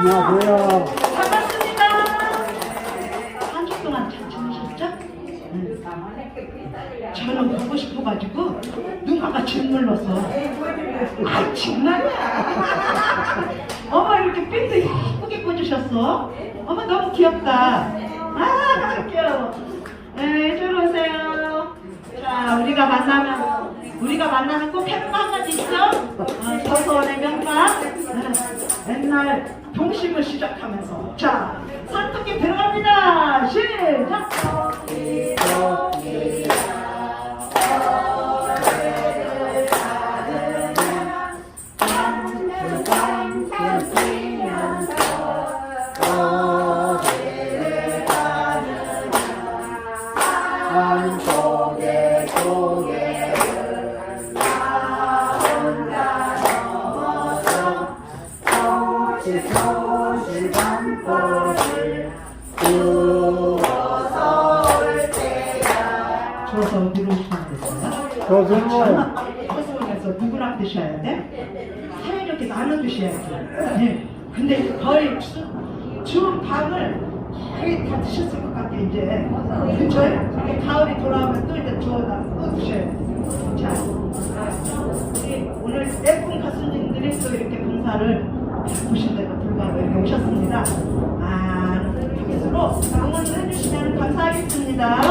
안녕하세요. 반갑습니다. 한 주 동안 잘 지내셨죠? 응. 저는 보고 싶어가지고 누나가 짓눌러서 아 정말이야 어머 이렇게 핀도 예쁘게 꽂으셨어 어머 너무 귀엽다 아 귀여워 네 이쪽으로 오세요 자 우리가 만나면 우리가 만나면 꼭 가지 있어 어, 서서원의 명가 응. 옛날 동심을 시작하면서. 자 산토끼 들어갑니다. 시작! 한쪽에 쪽에 소시 소시 밤꽃을 저서 어디로 저승호요. 서서원에서 누구랑 드셔야 돼? 사이좋게 나눠 드셔야지 네. 근데 거의 주, 주 밤을 거의 다 드셨을 것 같아 이제 그쵸? 이게 가을이 돌아오면 또 이제 주워다 또 드셔야 돼자 오늘 예쁜 가수님들이 또 이렇게 봉사를 보신 대로 불과하고 이렇게 오셨습니다. 많은 아, 분께서로 방문을 해주시면 감사하겠습니다.